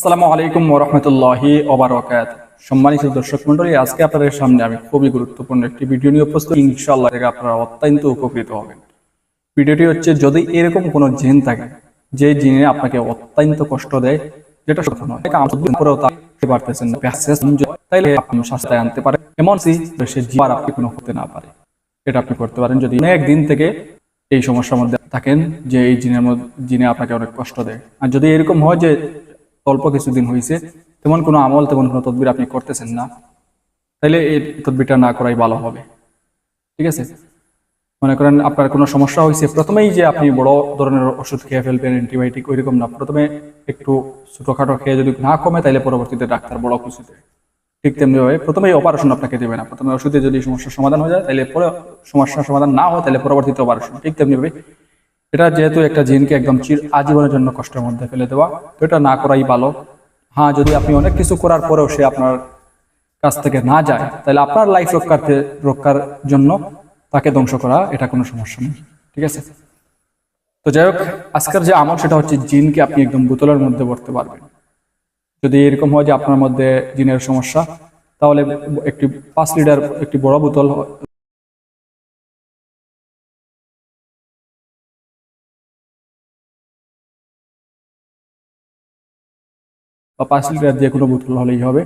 আসসালামু আলাইকুম ওরহমতুল্লাহি ওবারকাত। সম্মানিত দর্শক মন্ডলী আজকে আপনাদের সামনে আমি খুবই গুরুত্বপূর্ণ একটি ভিডিও নিয়ে উপস্থিত। ইনশাআল্লাহ থেকে আপনারা অত্যন্ত উপকৃত হবেন। ভিডিওটি হচ্ছে, যদি এরকম কোনো জিন থাকে, যে জিনে আপনাকে অত্যন্ত কষ্ট দেয়, যেটা সত্য নয়। পারতেছেন তাইলে আপনি শাস্তায় আনতে পারেন। এমন সি সে জীবার আপনি কোনো হতে না পারে। এটা আপনি করতে পারেন। যদি অনেক দিন থেকে এই সমস্যার মধ্যে থাকেন, যে এই জিনের মধ্যে, জিনে আপনাকে অনেক কষ্ট দেয়। আর যদি এরকম হয় যে অল্প কিছুদিন হয়েছে তেমন কোনো আমল, তেমন কোনো তদবির আপনি করতেছেন না। তাহলে এই তদবিরটা না করাই ভালো হবে। ঠিক আছে? মনে করেন আপনার কোনো সমস্যা হয়েছে প্রথমেই যে আপনি বড় ধরনের ওষুধ খেয়ে ফেলবেন, অ্যান্টিবায়োটিক ওইরকম না। প্রথমে একটু ছোটোখাটো খেয়ে যদি না কমে তাহলে পরবর্তীতে ডাক্তার বড় দেয়। ঠিক তেমনি ভাবে প্রথমেই অপারেশন আপনাকে দেবে না। প্রথমে ওষুধে যদি সমস্যার সমাধান হয়ে যায় তাহলে পরে সমস্যার সমাধান না হয় তাহলে পরবর্তীতে অপারেশন ঠিক তেমনি ভাবে এটা যেহেতু একটা জিনকে একদম চির আজীবনের জন্য কষ্টের মধ্যে ফেলে দেওয়া, তো এটা না করাই ভালো। হ্যাঁ যদি আপনি অনেক কিছু করার পরেও সে আপনার কাছ থেকে না যায়, তাহলে আপনার লাইফ রক্ষার্থে, রক্ষার জন্য তাকে ধ্বংস করা এটা কোনো সমস্যা নেই ঠিক আছে? তো যাই হোক, আজকের যে আমল সেটা হচ্ছে জিনকে আপনি একদম বোতলের মধ্যে ভরতে পারবেন। যদি এরকম হয় যে আপনার মধ্যে জিনের সমস্যা, তাহলে একটি পাঁচ লিটার একটি বড় বোতল বা পাঁচ লিটার যে কোনো বোতল হলেই হবে।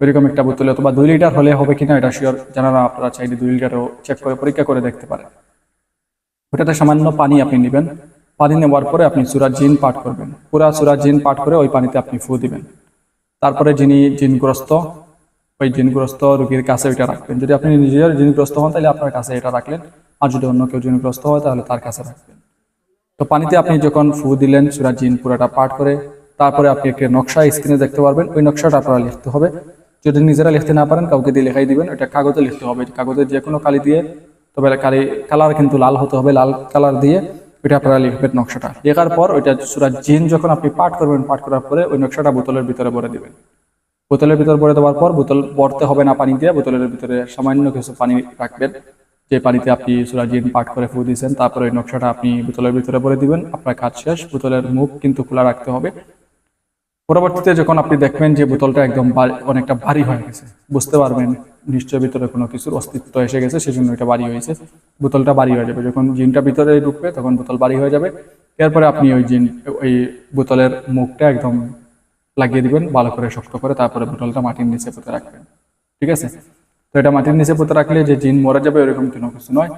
এরকম একটা বোতলে অথবা দুই লিটার হলে হবে কিনা এটা শিওর জানা না আপনারা চাইলে দুই লিটারও চেক করে পরীক্ষা করে দেখতে পারেন। ওটাতে সামান্য পানি আপনি নেবেন। পানি নেওয়ার পরে আপনি সুরা জিন পাঠ করবেন। পুরা সুরা জিন পাঠ করে ওই পানিতে আপনি ফু দিবেন। তারপরে যিনি জিনগ্রস্ত, ওই জিনগ্রস্ত রোগীর কাছে ওইটা রাখবেন। যদি আপনি নিজের জিনগ্রস্ত হন, তাহলে আপনার কাছে এটা রাখলেন। আর যদি অন্য কেউ জিনগ্রস্ত হয়, তাহলে তার কাছে রাখবেন। তো পানিতে আপনি যখন ফু দিলেন, সুরা জিন পুরাটা পাঠ করে তারপরে আপনি একটা নকশা স্ক্রিনে দেখতে পারবেন। ওই নকশাটা আপনারা লিখতে হবে। যদি নিজেরা লিখতে না পারেন, কাউকে দিয়ে লেখাই দিবেন। ওটা কাগজে লিখতে হবে। কাগজে যে কোনো কালি দিয়ে, তবে কালি, কালার কিন্তু লাল হতে হবে, লাল কালার দিয়ে ওইটা আপনারা লিখবেন নকশাটা। লেখার পর ওইটা সুরা জিন যখন আপনি পাঠ করবেন, পাঠ করার পরে ওই নকশাটা বোতলের ভিতরে ভরে দিবেন। বোতলের ভিতরে ভরে দেওয়ার পর বোতল ভরতে হবে না পানি দিয়ে, বোতলের ভিতরে সামান্য কিছু পানি রাখবেন। যে পানিতে আপনি সুরা জিন পাঠ করে ফু দিয়েছেন, তারপরে ওই নকশাটা আপনি বোতলের ভিতরে ভরে দিবেন। আপনার কাজ শেষ, বোতলের মুখ কিন্তু খোলা রাখতে হবে। পরবর্তীতে যখন আপনি দেখবেন যে বোতলটা একদম অনেকটা ভারী হয়ে গেছে, বুঝতে পারবেন নিশ্চয় ভিতরে কোনো কিছুর অস্তিত্ব এসে গেছে, সেজন্য এটা ভারী হয়েছে। বোতলটা বাড়ি হয়ে যাবে। যখন জিনটা ভিতরে ঢুকবে, তখন বোতল ভারী হয়ে যাবে। এরপরে আপনি ওই জিন, ওই বোতলের মুখটা একদম লাগিয়ে দিবেন, ভালো করে শক্ত করে, তারপরে বোতলটা মাটির নিচে পুঁতে রাখবেন। ঠিক আছে? তো এটা মাটির নিচে পুঁতে রাখলে যে জিন মরে যাবে এরকম কোনো কিছু নয়।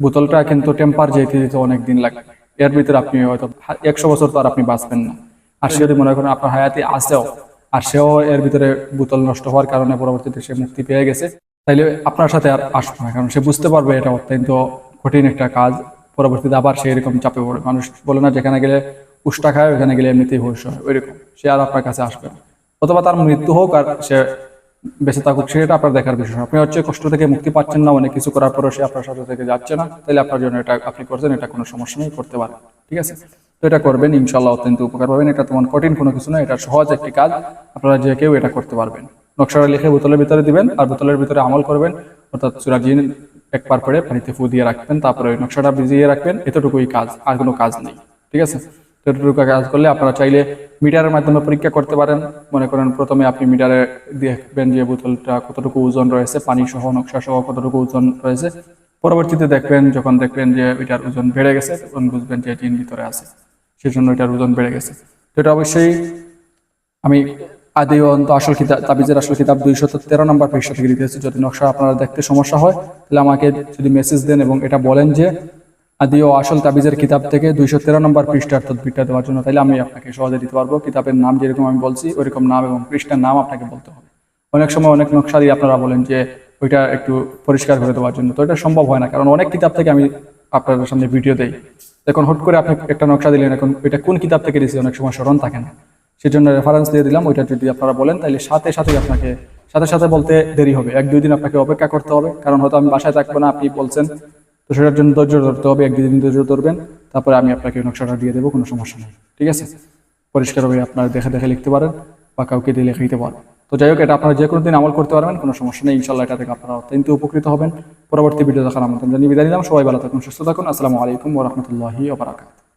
বোতলটা কিন্তু টেম্পার যেতে দিতে অনেক দিন লাগবে। এর ভিতরে আপনি হয়তো একশো বছর তো আর আপনি বাঁচবেন না। আর সে যদি মনে করেন আপনার হায়াতে আসেও, আর সেও এর ভিতরে বোতল নষ্ট হওয়ার কারণে পরবর্তীতে সে মুক্তি পেয়ে গেছে, তাইলে আপনার সাথে আর আসবে না, কারণ সে বুঝতে পারবে এটা অত্যন্ত কঠিন একটা কাজ। পরবর্তীতে আবার সে এরকম চাপে পড়ে মানুষ বলে না, যেখানে গেলে উষ্টা খায় ওখানে গেলে এমনিতেই হুশ হয়। ওইরকম। সে আর আপনার কাছে আসবে না। অথবা তার মৃত্যু হোক আর সে বেঁচে থাকুক, সেটা আপনার দেখার বিষয়। আপনি হচ্ছে কষ্ট থেকে মুক্তি পাচ্ছেন না, অনেক কিছু করার পরও সে আপনার সাথে থেকে যাচ্ছে না তাহলে আপনার জন্য এটা, আপনি করছেন, এটা কোনো সমস্যা নেই, করতে পারেন। ঠিক আছে? তো এটা করবেন ইনশাল্লাহ অত্যন্ত উপকার পাবেন। এটা তেমন কঠিন কোনো কিছু না, এটা সহজ একটি কাজ। আপনারা যে কেউ এটা করতে পারবেন। নকশাটা লিখে বোতলের ভিতরে দিবেন আর বোতলের ভিতরে আমল করবেন। অর্থাৎ সুরাজিন একবার পরে পানিতে ফু দিয়ে রাখবেন, তারপরে ওই নকশাটা ভিজিয়ে রাখবেন। এতটুকুই কাজ, আর কোনো কাজ নেই। ঠিক আছে? এতটুকু কাজ করলে আপনারা চাইলে মিটারের মাধ্যমে পরীক্ষা করতে পারেন। মনে করেন প্রথমে আপনি মিটারে দেখবেন যে বোতলটা কতটুকু ওজন রয়েছে পানি সহ নকশা সহ কতটুকু ওজন রয়েছে। পরবর্তীতে দেখবেন, যখন দেখবেন যে ওইটার ওজন বেড়ে গেছে, তখন বুঝবেন যে জিন ভিতরে আছে। সেজন্য এটার ওজন বেড়ে গেছে। তো এটা অবশ্যই আমি আদি অন্ত আসল কিতাব, তাবিজের আসল কিতাব দুইশো তেরো নম্বর পৃষ্ঠা থেকে দিতেছি যদি নকশা আপনারা দেখতে সমস্যা হয়, তাহলে আমাকে যদি মেসেজ দেন এবং এটা বলেন যে আদি ও আসল তাবিজের কিতাব থেকে দুইশো তেরো নম্বর পৃষ্ঠার তদবিরটা দেওয়ার জন্য, তাহলে আমি আপনাকে সহজে দিতে পারব। কিতাবের নাম যেরকম আমি বলছি, ওইরকম নাম এবং পৃষ্ঠার নাম আপনাকে বলতে হবে। অনেক সময় অনেক নকশা দিয়ে আপনারা বলেন যে ওইটা একটু পরিষ্কার করে দেওয়ার জন্য। তো এটা সম্ভব হয় না, কারণ অনেক কিতাব থেকে আমি আপনাদের সামনে ভিডিও দেই। এখন হুট করে আপনি একটা নকশা দিলেন এখন। ওইটা কোন কিতাব থেকে দিয়েছি অনেক সময় স্মরণ থাকে না। সেজন্য রেফারেন্স দিয়ে দিলাম, ওইটা যদি আপনারা বলেন তাহলে সাথে সাথেই আপনাকে, সাথে সাথে বলতে দেরি হবে। এক দুই দিন আপনাকে অপেক্ষা করতে হবে, কারণ হয়তো আমি বাসায় থাকব না, আপনি বলছেন। তো সেটার জন্য ধৈর্য ধরতে হবে, এক দুই দিন ধৈর্য ধরবেন। তারপরে আমি আপনাকে নকশাটা দিয়ে দেবো, কোনো সমস্যা নেই। ঠিক আছে? পরিষ্কারভাবে আপনারা দেখে দেখে লিখতে পারেন বা কাউকে দিয়ে লিখে দিতে পারেন। তো যাই হোক, এটা আপনারা যে কোনো দিন আমল করতে পারবেন, কোনো সমস্যা নেই ইনশাল্লাহ এটা থেকে আপনারা অত্যন্ত উপকৃত হবেন। পরবর্তী ভিডিও দেখার আমন্ত্রণ জানিয়ে বিদায় নিলাম, সবাই ভালো থাকুন, সুস্থ থাকুন, আসসালামু আলাইকুম ওরহমতুল্লাহি ওবরাকাত